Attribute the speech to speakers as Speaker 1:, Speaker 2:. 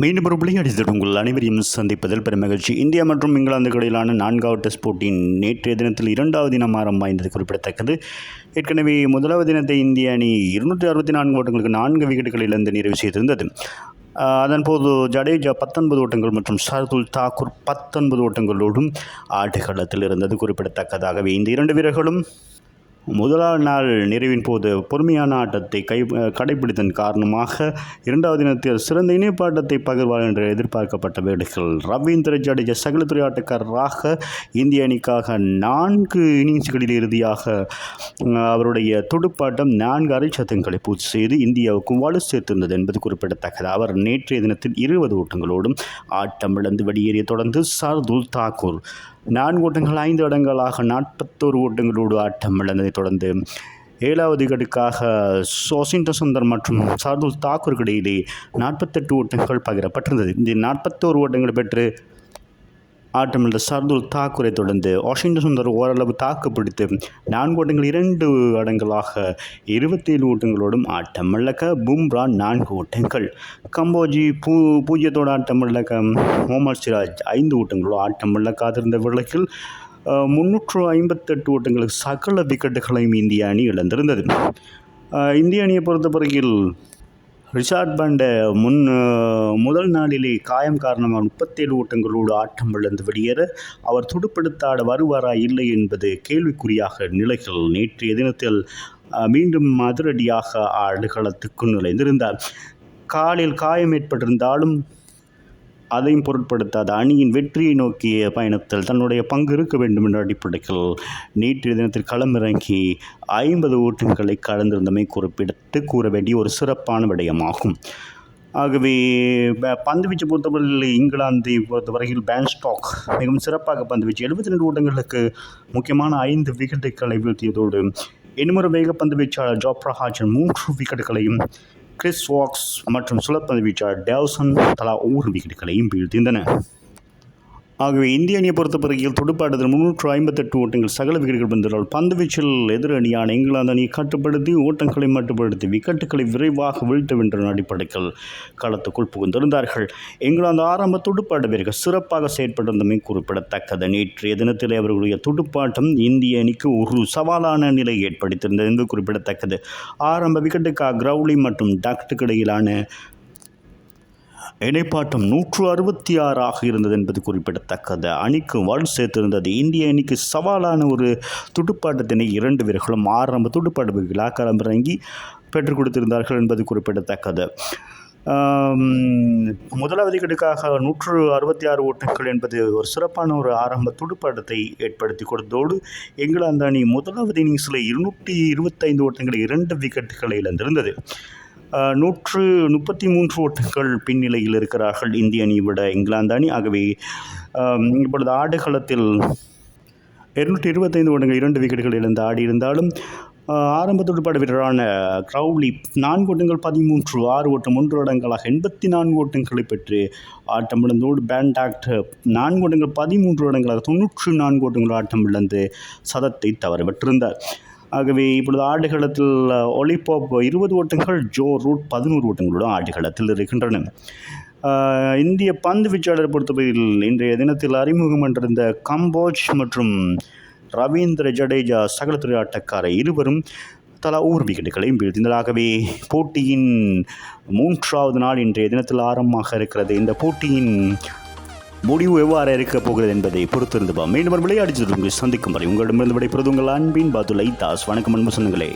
Speaker 1: மீண்டும் ஒரு விளையாடியது உங்கள் அனைவரையும் சந்திப்பதில் பெரும் மகிழ்ச்சி. இந்தியா மற்றும் இங்கிலாந்துக்கு இடையிலான நான்காவது டெஸ்ட் போட்டியின் நேற்றைய தினத்தில் இரண்டாவது தினம் ஆரம்பமாய்ந்தது குறிப்பிடத்தக்கது. ஏற்கனவே முதலாவது தினத்தை இந்திய அணி இருநூற்றி அறுபத்தி நான்கு ஓட்டங்களுக்கு நான்கு விக்கெட்டுகள் இழந்து நிறைவு செய்திருந்தது. அதன்போது ஜடேஜா பத்தொன்பது ஓட்டங்கள் மற்றும் ஷர்துல் தாக்கூர் பத்தொன்பது ஓட்டங்களோடும் ஆட்டுக்களத்தில் இருந்தது குறிப்பிடத்தக்கதாகவே. இந்த இரண்டு வீரர்களும் முதலாவது நாள் நிறைவின் போது பொறுமையான ஆட்டத்தை கை கடைபிடித்தன் காரணமாக இரண்டாவது தினத்தில் சிறந்த இணைப்பாட்டத்தை பகிர்வார் என்று எதிர்பார்க்கப்பட்ட வேடுகள் ரவீந்திர ஜடேஜா சகலத்துறை ஆட்டக்காரராக இந்திய அணிக்காக நான்கு இன்னிங்ஸ்களில் இறுதியாக அவருடைய துடுப்பாட்டம் நான்கு அரைச்சதங்களை பூர்த்தி செய்து இந்தியாவுக்கும் வலு சேர்த்திருந்தது என்பது குறிப்பிடத்தக்கது. அவர் நேற்றைய தினத்தில் இருபது ஓட்டங்களோடும் ஆட்டம் இழந்து வெளியேறிய தொடர்ந்து சர்துல் தாக்கூர் நான்கு ஓட்டங்கள் ஐந்து இடங்களாக நாற்பத்தோரு ஓட்டங்களோடு ஆட்டம் இழந்ததைத் தொடர்ந்து ஏழாவது விக்கெட்டுக்காக சோசின்ட சுந்தர் மற்றும் சார்துல் தாக்கூருக்கு இடையிலே நாற்பத்தெட்டு ஓட்டங்கள் பகிரப்பட்டிருந்தது. இந்த நாற்பத்தோரு ஓட்டங்களை பெற்று ஆட்டமிழந்த சர்துல் தாக்கூரை தொடர்ந்து வாஷிங்டன் சுந்தர் ஓரளவு தாக்கு பிடித்து நான்கு ஓட்டங்கள் இரண்டு அடங்களாக இருபத்தேழு ஓட்டங்களோடும் ஆட்டமிழக்க பும்ரா நான்கு ஓட்டங்கள். கம்போஜி பூ பூஜ்ஜியத்தோட ஆட்டமிழக்க இழக்க சிராஜ் ஐந்து ஓட்டங்களோ ஆட்டமிழக்காதிருந்த விளக்கில் முன்னூற்று ஐம்பத்தெட்டு ஓட்டங்களுக்கு சகல விக்கெட்டுகளையும் இந்திய அணி இழந்திருந்தது. இந்திய அணியை பொறுத்த பிறகில் ரிஷாட் பண்ட முன் முதல் நாளிலே காயம் காரணமாக முப்பத்தேழு ஓட்டங்களோடு ஆட்டம் இழந்து வெளியேற அவர் துடுப்படுத்தாட வருவாரா இல்லை என்பது கேள்விக்குறியாக நிலைகள். நேற்றைய தினத்தில் மீண்டும் அதிரடியாக ஆடுகளத்துக்கு நுழைந்திருந்தார். காலில் காயம் ஏற்பட்டிருந்தாலும் அதையும் பொருட்படுத்தாத. அணியின் வெற்றியை நோக்கிய பயணத்தில் தன்னுடைய பங்கு இருக்க வேண்டும் என்ற அடிப்படையில் நேற்றைய தினத்தில் களமிறங்கி ஐம்பது ஓட்டங்களை கலந்திருந்தமை குறிப்பிட்டு கூற வேண்டிய ஒரு சிறப்பான விடயமாகும். ஆகவே பந்து பந்துவீச்சு பொறுத்தவரையில் இங்கிலாந்தை பொறுத்தவரையில் பேன்ஸ்டாக் மிகவும் சிறப்பாக பந்துவீச்சு எழுபத்தி ரெண்டு ஓட்டங்களுக்கு முக்கியமான ஐந்து விக்கெட்டுகளை வீழ்த்தியதோடு இன்னுமொரு வேகப்பந்து வீச்சாளர் ஜோப்ரா ஹாஜன் மூன்று விக்கெட்டுகளையும் கிறிஸ் வாக்ஸ் மற்றும் சுழற்பந்து வீச்சாளர் டேவ்சன் தலா ஒவ்வொரு விக்கெட்டுகளையும் வீழ்த்தியிருந்தன ஆகவே இந்திய அணியை பொறுத்தவரையில் துடுப்பாட்டத்தில் முன்னூற்று ஐம்பத்தெட்டு ஓட்டங்கள் சகல விக்கெட்டுகள் வந்தால் பந்து வீச்சில் எதிர் அணியான இங்கிலாந்து அணியை கட்டுப்படுத்தி ஓட்டங்களை மட்டுப்படுத்தி விக்கெட்டுகளை விரைவாக வீழ்த்த வென்ற அடிப்படைகள் களத்துக்குள் புகுந்திருந்தார்கள். இங்கிலாந்து ஆரம்ப துடுப்பாட்ட வீரர்கள் சிறப்பாக செயற்பட்டிருந்தமை குறிப்பிடத்தக்கது. நேற்றைய தினத்தில் அவர்களுடைய துடுப்பாட்டம் இந்திய அணிக்கு ஒரு சவாலான நிலை ஏற்படுத்தியிருந்தது என்பது குறிப்பிடத்தக்கது. ஆரம்ப விக்கெட்டுக்காக கிரௌலி மற்றும் டக்டுக்கு இடையிலான இணைப்பாட்டம் நூற்று அறுபத்தி ஆறாக இருந்தது என்பது குறிப்பிடத்தக்கது. அணிக்கு வலு சேர்த்திருந்தது. இந்திய அணிக்கு சவாலான ஒரு துடுப்பாட்டத்தினை இரண்டு வீரர்களும் ஆரம்ப துடுப்பாட்ட வீரர்களாக களமிறங்கி பெற்றுக் கொடுத்திருந்தார்கள் என்பது குறிப்பிடத்தக்கது. முதலாவது விக்கெட்டுக்காக நூற்று அறுபத்தி ஆறு ஓட்டங்கள் என்பது ஒரு சிறப்பான ஒரு ஆரம்ப துடுப்பாட்டத்தை ஏற்படுத்தி கொடுத்தோடு இங்கிலாந்து அணி முதலாவது இன்னிங்ஸில் இருநூற்றி இருபத்தைந்து ஓட்டங்களை இரண்டு விக்கெட்டுகளை இழந்திருந்தது. நூற்று முப்பத்தி மூன்று ஓட்டுகள் பின்னிலையில் இருக்கிறார்கள் இந்திய அணியை விட இங்கிலாந்து அணி. ஆகவே இப்பொழுது ஆடுகளத்தில் இருநூற்றி இருபத்தைந்து ஓட்டங்கள் இரண்டு விக்கெட்டுகள் இழந்து ஆடியிருந்தாலும் ஆரம்ப துடுப்பாட்ட வீரரான க்ரௌலி நான்கு ஓட்டங்கள் பதிமூன்று ஆறு ஓட்டம் ஒன்று இடங்களாக எண்பத்தி நான்கு ஓட்டங்களை பெற்று ஆட்டம் இழந்தோடு பேண்டாக்ட் நான்கு ஓட்டங்கள் பதிமூன்று இடங்களாக தொன்னூற்று நான்கு ஓட்டங்கள் ஆட்டம் இழந்து சதத்தை தவறவிட்டிருந்தார். ஆகவே இப்பொழுது ஆடுகளத்தில் ஒலிபாப் இருபது ஓட்டங்கள் ஜோ ரூட் பதினோரு ஓட்டங்களுடன் ஆடுகளத்தில் இருக்கின்றன. இந்திய பந்து வீச்சாளரை பொறுத்தவரையில் இன்றைய தினத்தில் அறிமுகம் என்றிருந்த கம்போஜ் மற்றும் ரவீந்திர ஜடேஜா சகலத்துறை ஆட்டக்கார இருவரும் தலா ஒவ்வொரு விக்கெட்டுகளையும் வீழ்த்தினதாகவே போட்டியின் மூன்றாவது நாள் இன்றைய தினத்தில் ஆரம்பமாக இருக்கிறது. இந்த போட்டியின் முடிவு எவ்வாறு இருக்கப் போகிறது என்பதை பொறுத்திருந்து மீண்டும் விளையாடி சந்திக்கும் வரை உங்களிடமிருந்து விடைபெறுவது உங்கள் அன்பின் பாதுலை தாஸ். வணக்கம் அன்பு சொன்னங்களே